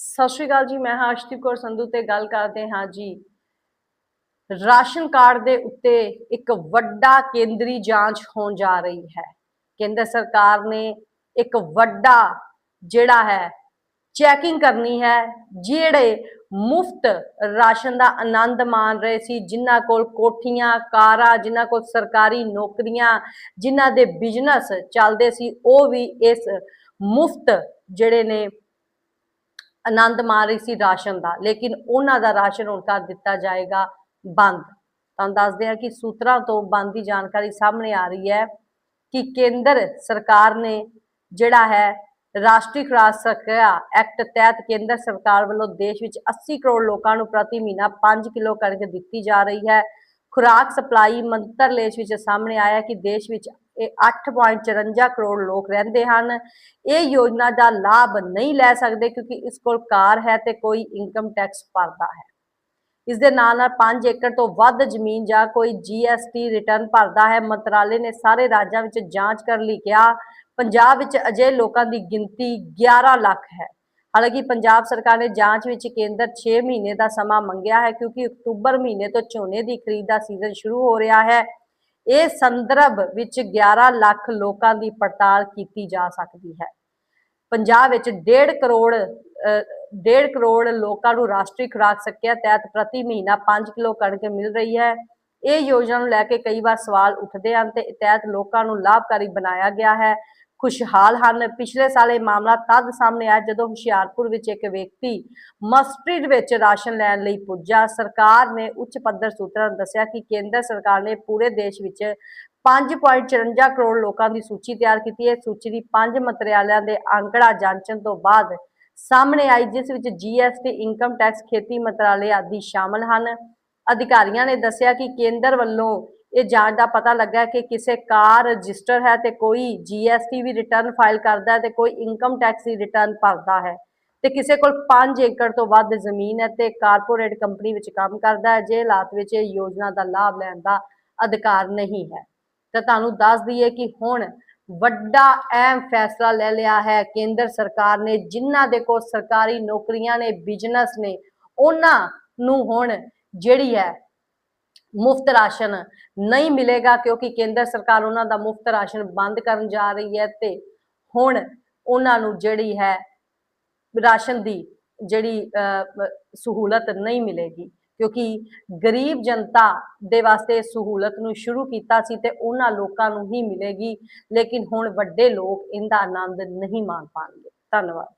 ਸਤਿ ਸ਼੍ਰੀ ਅਕਾਲ ਜੀ, ਮੈਂ ਹਾਂ ਕੌਰ ਸੰਧੂ ਤੇ ਗੱਲ ਕਰਦੇ ਹਾਂ ਜੀ। ਰਾਸ਼ਨ ਕਾਰਡ ਦੇ ਉੱਤੇ ਇੱਕ ਵੱਡਾ ਕੇਂਦਰੀ ਜਾਂਚ ਹੋਣ ਜਾ ਰਹੀ ਹੈ। ਕੇਂਦਰ ਸਰਕਾਰ ਨੇ ਇੱਕ ਵੱਡਾ ਜਿਹੜਾ ਹੈ, ਚੈਕਿੰਗ ਕਰਨੀ ਹੈ, ਜਿਹੜੇ ਮੁਫਤ ਰਾਸ਼ਨ ਦਾ ਆਨੰਦ ਮਾਣ ਰਹੇ ਸੀ, ਜਿਨ੍ਹਾਂ ਕੋਲ ਕੋਠੀਆਂ, ਕਾਰਾਂ, ਜਿਨ੍ਹਾਂ ਕੋਲ ਸਰਕਾਰੀ ਨੌਕਰੀਆਂ, ਜਿਨ੍ਹਾਂ ਦੇ ਬਿਜ਼ਨਸ ਚੱਲਦੇ ਸੀ, ਉਹ ਵੀ ਇਸ ਮੁਫਤ ਜਿਹੜੇ ਨੇ ਆਨੰਦ ਮਾਣ ਰਹੀ ਸੀ ਰਾਸ਼ਨ ਦਾ, ਲੇਕਿਨ ਉਹਨਾਂ ਦਾ ਰਾਸ਼ਨ ਹੁਣ ਕਰ ਦਿੱਤਾ ਜਾਏਗਾ ਬੰਦ। ਤੁਹਾਨੂੰ ਦੱਸਦੇ ਹਾਂ ਕਿ ਸੂਤਰਾਂ ਤੋਂ ਬੰਦ ਦੀ ਜਾਣਕਾਰੀ ਸਾਹਮਣੇ ਆ ਰਹੀ ਹੈ ਕਿ ਕੇਂਦਰ ਸਰਕਾਰ ਨੇ ਜਿਹੜਾ ਹੈ ਰਾਸ਼ਟਰੀ ਖੁਰਾਕ ਸੁਰੱਖਿਆ ਐਕਟ ਤਹਿਤ ਕੇਂਦਰ ਸਰਕਾਰ ਵੱਲੋਂ ਦੇਸ਼ ਵਿੱਚ 80 ਕਰੋੜ ਲੋਕਾਂ ਨੂੰ ਪ੍ਰਤੀ ਮਹੀਨਾ 5 ਕਿਲੋ ਕਣਕ ਦਿੱਤੀ ਜਾ ਰਹੀ ਹੈ। ਖੁਰਾਕ ਸਪਲਾਈ ਮੰਤਰਲੇਸ਼ ਵਿੱਚ ਸਾਹਮਣੇ ਆਇਆ ਕਿ ਦੇਸ਼ ਵਿੱਚ ਇਹ 8.54 ਕਰੋੜ ਲੋਕ ਰਹਿੰਦੇ ਹਨ। ਇਹ ਯੋਜਨਾ ਦਾ ਲਾਭ ਨਹੀਂ ਲੈ ਸਕਦੇ ਕਿਉਂਕਿ ਇਸ ਕੋਲ ਕਾਰ ਹੈ ਤੇ ਕੋਈ ਇਨਕਮ ਟੈਕਸ ਭਰਦਾ ਹੈ। ਇਸ ਦੇ ਨਾਲ ਨਾਲ 5 ਏਕੜ ਤੋਂ ਵੱਧ ਜ਼ਮੀਨ ਜਾਂ ਕੋਈ ਜੀਐਸਟੀ ਰਿਟਰਨ ਭਰਦਾ ਹੈ। ਮੰਤਰਾਲੇ ਨੇ ਸਾਰੇ ਰਾਜਾਂ ਵਿੱਚ ਜਾਂਚ ਕਰਨ ਲਈ ਕਿਹਾ, ਪੰਜਾਬ ਵਿੱਚ ਅਜੇ ਲੋਕਾਂ ਦੀ ਗਿਣਤੀ 11 ਲੱਖ ਹੈ। ਹਾਲਾਂਕਿ ਪੰਜਾਬ ਸਰਕਾਰ ਨੇ ਜਾਂਚ ਵਿੱਚ ਕੇਂਦਰ 6 ਮਹੀਨੇ ਦਾ ਸਮਾਂ ਮੰਗਿਆ ਹੈ ਕਿਉਂਕਿ ਅਕਤੂਬਰ ਮਹੀਨੇ ਤੋਂ ਝੋਨੇ ਦੀ ਖਰੀਦ ਦਾ ਸੀਜ਼ਨ ਸ਼ੁਰੂ ਹੋ ਰਿਹਾ ਹੈ। ਇਹ ਸੰਦਰਭ ਵਿੱਚ 11 ਲੱਖ ਲੋਕਾਂ ਦੀ ਪੜਤਾਲ ਕੀਤੀ ਜਾ ਸਕਦੀ ਹੈ। ਪੰਜਾਬ ਵਿੱਚ 1.5 ਕਰੋੜ ਅਹ, 1.5 ਕਰੋੜ ਲੋਕਾਂ ਨੂੰ ਰਾਸ਼ਟਰੀ ਖੁਰਾਕ ਸਿੱਖਿਆ ਤਹਿਤ ਪ੍ਰਤੀ ਮਹੀਨਾ 5 ਕਿਲੋ ਕਣਕ ਮਿਲ ਰਹੀ ਹੈ। ਇਹ ਯੋਜਨਾ ਨੂੰ ਲੈ ਕੇ ਕਈ ਵਾਰ ਸਵਾਲ ਉੱਠਦੇ ਹਨ ਤੇ ਤਹਿਤ ਲੋਕਾਂ ਨੂੰ ਲਾਭਕਾਰੀ ਬਣਾਇਆ ਗਿਆ ਹੈ। ਖੁਸ਼ਹਾਲ ਹਨ। ਪਿਛਲੇ ਸਾਲ ਇਹ ਮਾਮਲਾ ਤਦ ਸਾਹਮਣੇ ਆਇਆ ਜਦੋਂ ਹੁਸ਼ਿਆਰਪੁਰ ਵਿੱਚ ਇੱਕ ਵਿਅਕਤੀ ਮਸਟਰੀਡ ਵਿੱਚ ਰਾਸ਼ਨ ਲੈਣ ਲਈ ਪੁੱਜਾ। ਸਰਕਾਰ ਨੇ ਉੱਚ ਪੱਧਰ ਸੂਤਰਾਂ ਨੂੰ ਦੱਸਿਆ ਕਿ ਕੇਂਦਰ ਸਰਕਾਰ ਨੇ ਪੂਰੇ ਦੇਸ਼ ਵਿੱਚ 5.54 ਕਰੋੜ ਲੋਕਾਂ ਦੀ ਸੂਚੀ ਤਿਆਰ ਕੀਤੀ। ਹੈ ਸੂਚੀ ਦੀ ਪੰਜ ਮੰਤਰਾਲਿਆਂ ਦੇ ਅੰਕੜਾ ਜਾਂਚਣ ਤੋਂ ਬਾਅਦ ਸਾਹਮਣੇ ਆਈ, ਜਿਸ ਵਿੱਚ ਜੀਐਸਟੀ ਇਨਕਮ ਟੈਕਸ ਖੇਤੀ ਮੰਤਰਾਲੇ ਆਦਿ ਸ਼ਾਮਲ ਹਨ। ਅਧਿਕਾਰੀਆਂ ਨੇ ਦੱਸਿਆ ਕਿ ਕੇਂਦਰ ਵੱਲੋਂ ਇਹ ਜਾਂਚ ਦਾ ਪਤਾ ਲੱਗਾ ਕਿ ਕਿਸੇ ਕਾਰ ਰਜਿਸਟਰ ਹੈ ਤੇ ਕੋਈ ਜੀਐਸਟੀ ਵੀ ਰਿਟਰਨ ਫਾਈਲ ਕਰਦਾ ਹੈ ਤੇ ਕੋਈ ਇਨਕਮ ਟੈਕਸ ਦੀ ਰਿਟਰਨ ਭਰਦਾ ਹੈ। ਤੇ ਕਿਸੇ ਕੋਲ 5 ਏਕੜ ਤੋਂ ਵੱਧ ਜ਼ਮੀਨ ਹੈ ਤੇ ਕਾਰਪੋਰੇਟ ਕੰਪਨੀ ਵਿੱਚ ਕੰਮ ਕਰਦਾ ਹੈ, ਜੇ ਹਾਲਾਤ ਵਿੱਚ ਇਹ ਯੋਜਨਾ ਦਾ ਲਾਭ ਲੈਣ ਦਾ ਅਧਿਕਾਰ ਨਹੀਂ ਹੈ। ਤਾਂ ਤੁਹਾਨੂੰ ਦੱਸ ਦਈਏ ਕਿ ਹੁਣ ਵੱਡਾ ਅਹਿਮ ਫੈਸਲਾ ਲੈ ਲਿਆ ਹੈ। ਕੇਂਦਰ ਸਰਕਾਰ ਨੇ, ਜਿਨ੍ਹਾਂ ਦੇ ਕੋਲ ਸਰਕਾਰੀ ਨੌਕਰੀਆਂ ਨੇ ਬਿਜ਼ਨਸ ਨੇ, ਉਹਨਾਂ ਨੂੰ ਹੁਣ ਜਿਹੜੀ ਹੈ ਮੁਫਤ ਰਾਸ਼ਨ ਨਹੀਂ ਮਿਲੇਗਾ ਕਿਉਂਕਿ ਕੇਂਦਰ ਸਰਕਾਰ ਉਹਨਾਂ ਦਾ ਮੁਫਤ ਰਾਸ਼ਨ ਬੰਦ ਕਰਨ ਜਾ ਰਹੀ ਹੈ ਤੇ ਹੁਣ ਉਹਨਾਂ ਨੂੰ ਜਿਹੜੀ ਹੈ ਰਾਸ਼ਨ ਦੀ ਜਿਹੜੀ ਅਹ, ਸਹੂਲਤ ਨਹੀਂ ਮਿਲੇਗੀ। ਕਿਉਂਕਿ ਗਰੀਬ ਜਨਤਾ ਦੇ ਵਾਸਤੇ ਸਹੂਲਤ ਨੂੰ ਸ਼ੁਰੂ ਕੀਤਾ ਸੀ ਤੇ ਉਹਨਾਂ ਲੋਕਾਂ ਨੂੰ ਹੀ ਮਿਲੇਗੀ ਲੇਕਿਨ ਹੁਣ ਵੱਡੇ ਲੋਕ ਇਹਦਾ ਆਨੰਦ ਨਹੀਂ ਮਾਣ ਪਾਣਗੇ। ਧੰਨਵਾਦ।